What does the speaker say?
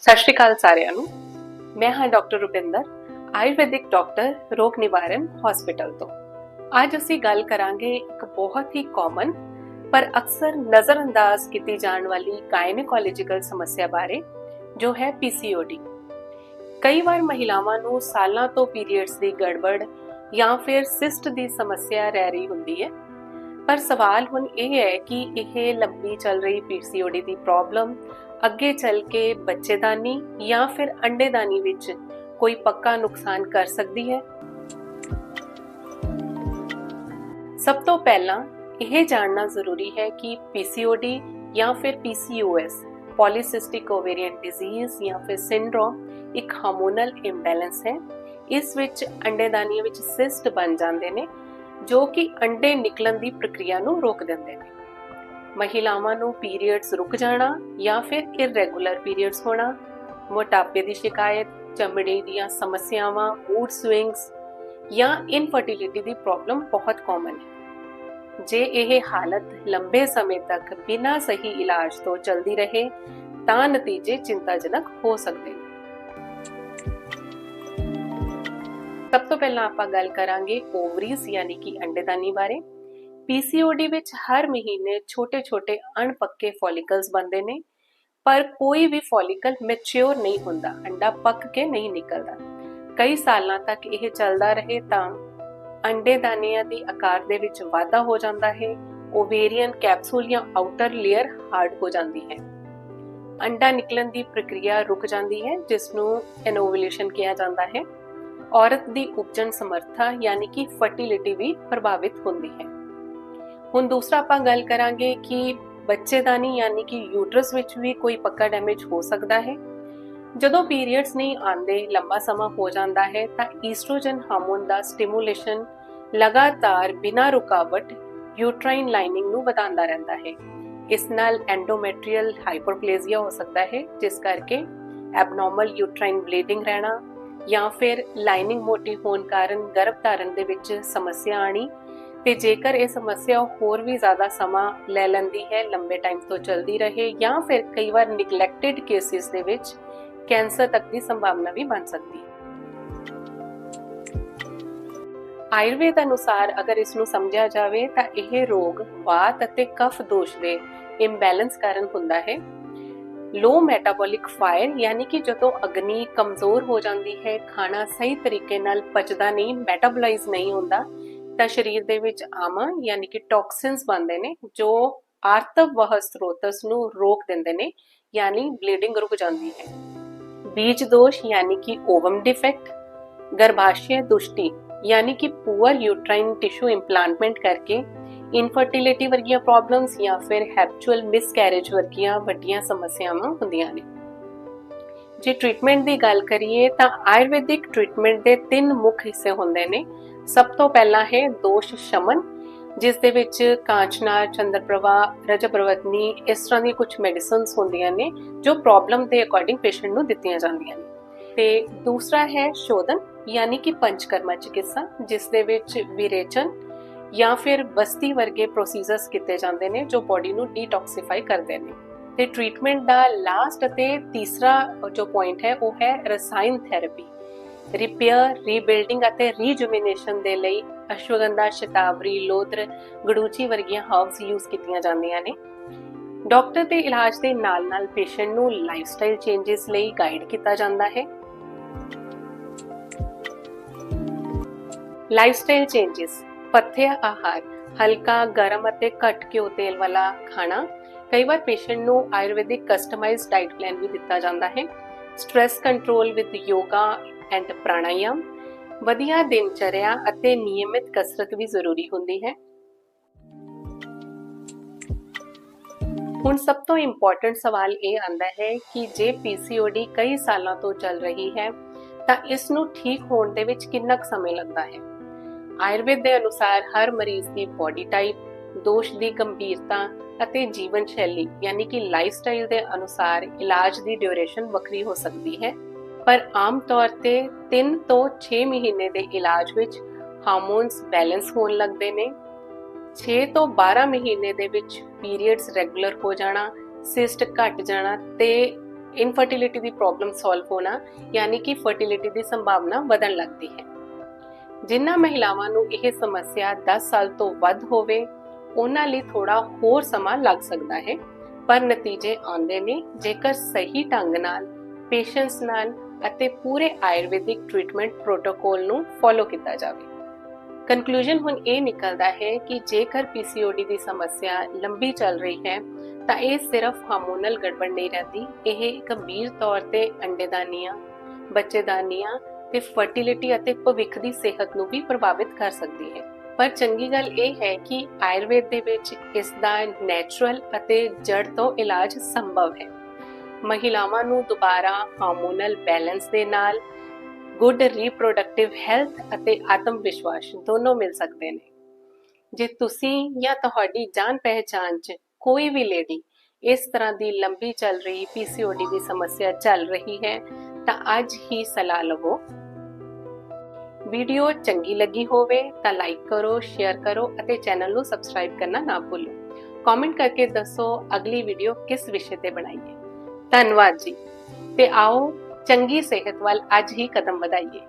ਸਤਿ ਸ਼੍ਰੀ ਅਕਾਲ ਸਾਰਿਆਂ ਨੂੰ। ਮੈਂ ਹਾਂ ਡਾਕਟਰ ਰੁਪਿੰਦਰ, ਆਯੁਰਵੈਦਿਕ ਡਾਕਟਰ, ਰੋਗ ਨਿਵਾਰਨ ਹਸਪੀਟਲ ਤੋਂ। ਅੱਜ ਅਸੀਂ ਗੱਲ ਕਰਾਂਗੇ ਇੱਕ ਬਹੁਤ ਹੀ ਕਾਮਨ ਪਰ ਅਕਸਰ ਨਜ਼ਰਅੰਦਾਜ਼ ਕੀਤੀ ਜਾਣ ਵਾਲੀ ਗਾਇਨੇਕੋਲੋਜੀਕਲ ਸਮੱਸਿਆ ਬਾਰੇ, ਜੋ ਹੈ PCOD ਕਈ ਵਾਰ ਮਹਿਲਾਵਾਂ ਨੂੰ ਸਾਲਾਂ ਤੋਂ ਪੀਰੀਅਡਸ ਦੀ ਗੜਬੜ ਜਾਂ ਫਿਰ ਸਿਸਟ ਦੀ ਸਮੱਸਿਆ ਰਹਿ ਰਹੀ ਹੁੰਦੀ ਹੈ। ਪਰ ਸਵਾਲ ਹੁਣ ਇਹ ਹੈ ਕਿ ਇਹ ਲੰਬੀ ਚੱਲ ਰਹੀ PCOD ਦੀ ਪ੍ਰੋਬਲਮ ਅੱਗੇ ਚੱਲ ਕੇ ਬੱਚੇਦਾਨੀ ਜਾਂ ਫਿਰ ਅੰਡੇਦਾਨੀ ਵਿੱਚ ਕੋਈ ਪੱਕਾ ਨੁਕਸਾਨ ਕਰ ਸਕਦੀ ਹੈ? ਸਭ ਤੋਂ ਪਹਿਲਾਂ ਇਹ ਜਾਣਨਾ ਜ਼ਰੂਰੀ ਹੈ ਕਿ PCOD ਜਾਂ ਫਿਰ PCOS ਪੋਲੀਸਿਸਟਿਕ ਓਵੇਰੀਅਨ ਡਿਜ਼ੀਜ਼ ਜਾਂ ਫਿਰ ਸਿੰਡਰੋਮ ਇੱਕ ਹਾਰਮੋਨਲ ਇੰਬੈਲੈਂਸ ਹੈ। ਇਸ ਵਿੱਚ ਅੰਡੇਦਾਨੀ ਵਿੱਚ ਸਿਸਟ ਬਣ ਜਾਂਦੇ ਨੇ, ਜੋ ਕਿ ਅੰਡੇ ਨਿਕਲਣ ਦੀ ਪ੍ਰਕਿਰਿਆ ਨੂੰ ਰੋਕ ਦਿੰਦੇ ਨੇ। ਮਹਿਲਾਵਾਂ ਨੂੰ ਪੀਰੀਅਡਸ ਰੁਕ ਜਾਣਾ ਜਾਂ ਫਿਰ ਇਰੈਗੂਲਰ ਪੀਰੀਅਡਸ ਹੋਣਾ, ਮੋਟਾਪੇ ਦੀ ਸ਼ਿਕਾਇਤ, ਚਮੜੀ ਦੀਆਂ ਸਮੱਸਿਆਵਾਂ ਮੂਡ ਸਵਿੰਗਸ ਜਾਂ ਇਨਫਰਟੀਲਿਟੀ ਦੀ ਪ੍ਰੋਬਲਮ ਬਹੁਤ ਕਾਮਨ ਹੈ। ਜੇ ਇਹ ਹਾਲਤ ਲੰਬੇ ਸਮੇਂ ਤੱਕ ਬਿਨਾਂ ਸਹੀ ਇਲਾਜ ਤੋਂ ਚੱਲਦੀ ਰਹੇ, ਤਾਂ ਨਤੀਜੇ ਚਿੰਤਾਜਨਕ ਹੋ ਸਕਦੇ ਨੇ। ਸਭ ਤੋਂ ਪਹਿਲਾਂ ਆਪਾਂ ਗੱਲ ਕਰਾਂਗੇ ਓਵਰੀਜ਼ ਯਾਨੀ ਕਿ ਅੰਡੇਦਾਨੀ ਬਾਰੇ। PCOD ਵਿੱਚ ਹਰ ਮਹੀਨੇ ਛੋਟੇ-ਛੋਟੇ ਅਣਪੱਕੇ ਫੋਲਿਕਲਸ ਬਣਦੇ ਨੇ, ਪਰ ਕੋਈ ਵੀ ਫੋਲਿਕਲ ਮੈਚਿਓਰ ਨਹੀਂ ਹੁੰਦਾ, ਅੰਡਾ ਪੱਕ ਕੇ ਨਹੀਂ ਨਿਕਲਦਾ। ਕਈ ਸਾਲਾਂ ਤੱਕ ਇਹ ਚੱਲਦਾ ਰਹੇ ਤਾਂ ਅੰਡੇਦਾਨੀਆਂ ਦੀ ਆਕਾਰ ਦੇ ਵਿੱਚ ਵਾਧਾ ਹੋ ਜਾਂਦਾ ਹੈ, ਓਵੇਰੀਅਨ ਕੈਪਸੂਲ ਜਾਂ ਆਊਟਰ ਲੇਅਰ ਹਾਰਡ ਹੋ ਜਾਂਦੀ ਹੈ। ਅੰਡਾ ਨਿਕਲਣ ਦੀ ਪ੍ਰਕਿਰਿਆ ਰੁਕ ਜਾਂਦੀ ਹੈ ਜਿਸ ਨੂੰ ਐਨੋਵੂਲੇਸ਼ਨ ਕਿਹਾ ਜਾਂਦਾ ਹੈ। ਔਰਤ ਦੀ ਉਪਜਨ ਸਮਰੱਥਾ ਯਾਨੀ ਕਿ ਫਰਟੀਲਿਟੀ ਵੀ ਪ੍ਰਭਾਵਿਤ ਹੁੰਦੀ ਹੈ। ਹੁਣ ਦੂਸਰਾ ਆਪਾਂ ਗੱਲ ਕਰਾਂਗੇ ਕਿ ਬੱਚੇਦਾਨੀ ਯਾਨੀ ਕਿ ਯੂਟਰਸ ਵਿੱਚ ਵੀ ਕੋਈ ਪੱਕਾ ਡੈਮੇਜ ਹੋ ਸਕਦਾ ਹੈ। ਜਦੋਂ ਪੀਰੀਅਡਸ ਨਹੀਂ ਆਉਂਦੇ, ਲੰਬਾ ਸਮਾਂ ਹੋ ਜਾਂਦਾ ਹੈ, ਤਾਂ ਈਸਟ੍ਰੋਜਨ ਹਾਰਮੋਨ ਦਾ ਸਟਿਮੂਲੇਸ਼ਨ ਲਗਾਤਾਰ ਬਿਨਾਂ ਰੁਕਾਵਟ ਯੂਟਰਾਈਨ ਲਾਈਨਿੰਗ ਨੂੰ ਵਧਾਉਂਦਾ ਰਹਿੰਦਾ ਹੈ। ਇਸ ਨਾਲ ਐਂਡੋਮੈਟਰੀਅਲ ਹਾਈਪਰਪਲੇਜ਼ੀਆ ਹੋ ਸਕਦਾ ਹੈ, ਜਿਸ ਕਰਕੇ ਐਬਨੋਰਮਲ ਯੂਟਰਾਈਨ ਬਲੀਡਿੰਗ ਰਹਿਣਾ ਜਾਂ ਫਿਰ ਲਾਈਨਿੰਗ ਮੋਟੀ ਹੋਣ ਕਾਰਨ ਗਰਭ ਧਾਰਨ ਦੇ ਵਿੱਚ ਸਮੱਸਿਆ ਆਣੀ ਤੇ ਜੇਕਰ ਇਹ ਸਮੱਸਿਆ ਹੋਰ ਵੀ ਜ਼ਿਆਦਾ ਸਮਾਂ ਲੈ ਲੈਂਦੀ ਹੈ, ਲੰਬੇ ਟਾਈਮ ਤੋਂ ਚੱਲਦੀ ਰਹੇ ਜਾਂ ਫਿਰ ਕਈ ਵਾਰ ਨੈਗਲੈਕਟਡ ਕੇਸਿਸ ਦੇ ਵਿੱਚ ਕੈਂਸਰ ਤੱਕ ਦੀ ਸੰਭਾਵਨਾ ਵੀ ਬਣ ਸਕਦੀ ਹੈ। ਆਯੁਰਵੇਦ ਅਨੁਸਾਰ ਅਗਰ ਇਸ ਨੂੰ ਸਮਝਿਆ ਜਾਵੇ ਤਾਂ ਇਹ ਰੋਗ, ਵਾਤ ਅਤੇ ਕਫ ਦੋਸ਼ ਦੇ ਇੰਬੈਲੈਂਸ ਕਾਰਨ ਹੁੰਦਾ ਹੈ। ਲੋ ਮੈਟਾਬੋਲਿਕ ਫਾਇਰ ਯਾਨੀ ਕਿ ਜਦੋਂ ਅਗਨੀ ਕਮਜ਼ੋਰ ਹੋ ਜਾਂਦੀ ਹੈ, ਖਾਣਾ ਸਹੀ ਤਰੀਕੇ ਨਾਲ ਪਚਦਾ ਨਹੀਂ ਮੈਟਾਬੋਲਾਈਜ਼ ਨਹੀਂ ਹੁੰਦਾ ਤਾਂ ਸਰੀਰ ਦੇ ਵਿੱਚ ਆਮਾ, ਯਾਨੀ ਕਿ ਟੌਕਸਿਨਸ ਬਣਦੇ ਨੇ, ਜੋ ਆਰਤਵ ਵਹ ਸਰੋਤਸ ਨੂੰ ਰੋਕ ਦਿੰਦੇ ਨੇ, ਯਾਨੀ ਬਲੀਡਿੰਗ ਰੁਕ ਜਾਂਦੀ ਹੈ। ਬੀਜ ਦੋਸ਼, ਯਾਨੀ ਕਿ ਓਵਮ ਡਿਫੈਕਟ ਗਰਭਾਸ਼ਯ ਦੁਸ਼ਟੀ, ਯਾਨੀ ਕਿ ਪੂਅਰ ਯੂਟਰਾਈਨ ਟਿਸ਼ੂ ਇੰਪਲਾਂਟਮੈਂਟ ਕਰਕੇ ਇਨਫਰਟੀਲਿਟੀ ਵਰਗੀਆਂ ਪ੍ਰੋਬਲਮਸ ਜਾਂ ਫਿਰ ਹੈਪਚੁਅਲ ਮਿਸਕੈਰੇਜ ਵਰਗੀਆਂ ਵੱਡੀਆਂ ਸਮੱਸਿਆਵਾਂ ਹੁੰਦੀਆਂ ਨੇ। ਜੇ ਟ੍ਰੀਟਮੈਂਟ ਦੀ ਗੱਲ ਕਰੀਏ ਤਾਂ ਆਯੁਰਵੈਦਿਕ ਟ੍ਰੀਟਮੈਂਟ ਦੇ ਤਿੰਨ ਮੁੱਖ ਹਿੱਸੇ ਹੁੰਦੇ ਨੇ ਸਭ ਤੋਂ ਪਹਿਲਾਂ ਹੈ ਦੋਸ਼ ਸ਼ਮਨ, ਜਿਸ ਦੇ ਵਿੱਚ ਕਾਂਚਨਾ ਚੰਦਰਪ੍ਰਭਾ, ਰਜਪ੍ਰਵਤਨੀ ਇਸ ਤਰ੍ਹਾਂ ਦੀ ਕੁਝ ਮੈਡੀਸਿਨਸ ਹੁੰਦੀਆਂ ਨੇ ਜੋ ਪ੍ਰੋਬਲਮ ਦੇ ਅਕੋਰਡਿੰਗ ਪੇਸ਼ੈਂਟ ਨੂੰ ਦਿੱਤੀਆਂ ਜਾਂਦੀਆਂ ਨੇ। ਤੇ ਦੂਸਰਾ ਹੈ ਸ਼ੋਧਨ, ਯਾਨੀ ਕਿ ਪੰਚਕਰਮਾ ਚਿਕਿਤਸਾ, ਜਿਸ ਦੇ ਵਿੱਚ ਵਿਰੇਚਨ ਜਾਂ ਫਿਰ ਬਸਤੀ ਵਰਗੇ ਪ੍ਰੋਸੀਜਰਸ ਕੀਤੇ ਜਾਂਦੇ ਨੇ ਜੋ ਬਾਡੀ ਨੂੰ ਡੀਟੌਕਸੀਫਾਈ ਕਰਦੇ ਨੇ। ਤੇ ਟ੍ਰੀਟਮੈਂਟ ਦਾ ਲਾਸਟ ਅਤੇ ਤੀਸਰਾ ਜੋ ਪੁਆਇੰਟ ਹੈ ਉਹ ਹੈ ਰਸਾਇਣ ਥੈਰੇਪੀ ਰਿਪੇਅਰ ਰੀਬਿਲਡਿੰਗ ਅਤੇ ਰੀਜੂਵਿਨੇਸ਼ਨ ਦੇ ਲਈ ਅਸ਼ਵਗੰਧਾ ਸ਼ਤਾਵਰੀ ਲੋਦਰ ਗੜੂਚੀ ਵਰਗੀਆਂ ਹਰਬਸ ਯੂਜ਼ ਕੀਤੀਆਂ ਜਾਂਦੀਆਂ ਨੇ। ਡਾਕਟਰ ਦੇ ਇਲਾਜ ਦੇ ਨਾਲ-ਨਾਲ ਪੇਸ਼ੈਂਟ ਨੂੰ ਲਾਈਫਸਟਾਈਲ ਚੇਂਜਸ ਲਈ ਗਾਈਡ ਕੀਤਾ ਜਾਂਦਾ ਹੈ। ਲਾਈਫਸਟਾਈਲ ਚੇਂਜਸ ਪੱਥੇ, ਆਹਾਰ, ਹਲਕਾ, ਗਰਮ ਅਤੇ ਘੱਟ ਘਿਓ ਤੇਲ ਵਾਲਾ ਖਾਣਾ, ਕਈ ਵਾਰ ਪੇਸ਼ੈਂਟ ਨੂੰ ਆਯੁਰਵੈਦਿਕ ਕਸਟਮਾਈਜ਼ਡ ਡਾਈਟ ਪਲਾਨ ਵੀ ਦਿੱਤਾ ਜਾਂਦਾ ਹੈ। Stress control with yoga and pranayam ਵਧੀਆ ਦਿਨਚਰਿਆ ਅਤੇ ਨਿਯਮਿਤ ਕਸਰਤ ਵੀ ਜ਼ਰੂਰੀ ਹੁੰਦੀ ਹੈ। ਹੁਣ ਸਭ ਤੋਂ ਇੰਪੋਰਟੈਂਟ ਸਵਾਲ ਇਹ ਆਂਦਾ ਹੈ ਕਿ ਜੇ PCOD ਕਈ ਸਾਲਾਂ ਤੋਂ ਚੱਲ ਰਹੀ ਹੈ, ਤਾਂ ਇਸ ਨੂੰ ਠੀਕ ਹੋਣ ਦੇ ਵਿੱਚ ਕਿੰਨਾ ਕੁ ਸਮਾਂ ਲੱਗਦਾ ਹੈ? ਆਯੁਰਵੇਦ ਦੇ ਅਨੁਸਾਰ ਹਰ ਮਰੀਜ਼ ਦੀ ਬਾਡੀ ਟਾਈਪ ਦੋਸ਼ ਦੀ ਗੰਭੀਰਤਾ ਅਤੇ ਜੀਵਨ ਸ਼ੈਲੀ, ਯਾਨੀ ਕਿ ਲਾਈਫ ਸਟਾਈਲ ਦੇ ਅਨੁਸਾਰ ਇਲਾਜ ਦੀ ਡਿਊਰੇਸ਼ਨ ਵੱਖਰੀ ਹੋ ਸਕਦੀ ਹੈ। ਪਰ ਆਮ ਤੌਰ ਤੇ 3 ਤੋਂ 6 ਮਹੀਨੇ ਦੇ ਇਲਾਜ ਵਿੱਚ ਹਾਰਮੋਨਸ ਬੈਲੈਂਸ ਹੋਣ ਲੱਗਦੇ ਨੇ। 6 ਤੋਂ 12 ਮਹੀਨੇ ਦੇ ਵਿੱਚ ਪੀਰੀਅਡਸ ਰੈਗੂਲਰ ਹੋ ਜਾਣਾ, ਸਿਸਟ ਘਟ ਜਾਣਾ ਤੇ ਇਨਫਰਟੀਲਿਟੀ ਦੀ ਪ੍ਰੋਬਲਮ ਸੋਲਵ ਹੋਣਾ, ਯਾਨੀ ਕਿ ਫਰਟੀਲਿਟੀ ਦੀ ਸੰਭਾਵਨਾ ਵਧਣ ਲੱਗਦੀ ਹੈ। ਜਿਨ੍ਹਾਂ ਮਹਿਲਾਵਾਂ ਨੂੰ ਇਹ ਸਮੱਸਿਆ 10 ਸਾਲ ਤੋਂ ਵੱਧ ਹੋਵੇ, ਉਹਨਾਂ ਲਈ ਥੋੜਾ ਹੋਰ ਸਮਾਂ ਲੱਗ ਸਕਦਾ ਹੈ, ਪਰ ਨਤੀਜੇ ਆਉਂਦੇ ਨੇ। ਜੇਕਰ ਸਹੀ ਢੰਗ ਨਾਲ, ਪੇਸ਼ੈਂਸ ਨਾਲ ਅਤੇ ਪੂਰੇ ਆਯੁਰਵੈਦਿਕ ਟ੍ਰੀਟਮੈਂਟ ਪ੍ਰੋਟੋਕੋਲ ਨੂੰ ਫੋਲੋ ਕੀਤਾ ਜਾਵੇ। ਕਨਕਲੂਜਨ ਹੁਣ ਇਹ ਨਿਕਲਦਾ ਹੈ ਕਿ ਜੇਕਰ ਪੀਸੀਓਡੀ ਦੀ ਸਮੱਸਿਆ ਲੰਬੀ ਚੱਲ ਰਹੀ ਹੈ, ਤਾਂ ਇਹ ਸਿਰਫ ਹਾਰਮੋਨਲ ਗੜਬੜ ਨਹੀਂ ਰਹਿੰਦੀ। ਇਹ ਗੰਭੀਰ ਤੌਰ ਤੇ ਅੰਡੇਦਾਨੀਆਂ, ਬੱਚੇਦਾਨੀਆਂ ਤੇ ਫਰਟੀਲਿਟੀ ਅਤੇ ਭਵਿੱਖ ਦੀ ਸਿਹਤ ਨੂੰ ਵੀ ਪ੍ਰਭਾਵਿਤ ਕਰ ਸਕਦੀ ਹੈ। ਪਰ ਚੰਗੀ ਗੱਲ ਇਹ ਹੈ ਕਿ ਆਯੁਰਵੇਦ ਦੇ ਵਿੱਚ ਇਸ ਦਾ ਨੈਚੁਰਲ ਅਤੇ ਜੜ ਤੋਂ ਇਲਾਜ ਸੰਭਵ ਹੈ। ਮਹਿਲਾਵਾਂ ਨੂੰ ਦੁਬਾਰਾ ਹਾਰਮੋਨਲ ਬੈਲੈਂਸ ਦੇ ਨਾਲ ਗੁੱਡ ਰੀਪਰੋਡਕਟਿਵ ਹੈਲਥ ਅਤੇ ਆਤਮ ਵਿਸ਼ਵਾਸ ਦੋਨੋਂ ਮਿਲ ਸਕਦੇ ਨੇ। ਜੇ ਤੁਸੀਂ ਜਾਂ ਤੁਹਾਡੀ ਜਾਣ ਪਹਿਚਾਨ 'ਚ ਕੋਈ ਵੀ ਲੇਡੀ ਇਸ ਤਰ੍ਹਾਂ ਦੀ ਲੰਬੀ ਚੱਲ ਰਹੀ ਪੀਸੀਓਡੀ ਦੀ ਸਮੱਸਿਆ ਚੱਲ ਰਹੀ ਹੈ, ਤਾਂ ਅੱਜ ਹੀ ਸਲਾਹ ਲਵੋ। ਵੀਡੀਓ ਚੰਗੀ ਲੱਗੀ ਹੋਵੇ ਤਾਂ ਲਾਈਕ ਕਰੋ ਸ਼ੇਅਰ ਕਰੋ ਅਤੇ ਚੈਨਲ ਨੂੰ ਸਬਸਕ੍ਰਾਈਬ ਕਰਨਾ ਨਾ ਭੁੱਲੋ। ਕਮੈਂਟ ਕਰਕੇ ਦੱਸੋ ਅਗਲੀ ਵੀਡੀਓ ਕਿਸ ਵਿਸ਼ੇ ਤੇ ਬਣਾਈਏ ਧੰਨਵਾਦ ਜੀ। ਤੇ ਆਓ ਚੰਗੀ ਸਿਹਤ ਵੱਲ ਅੱਜ ਹੀ ਕਦਮ ਵਧਾਈਏ।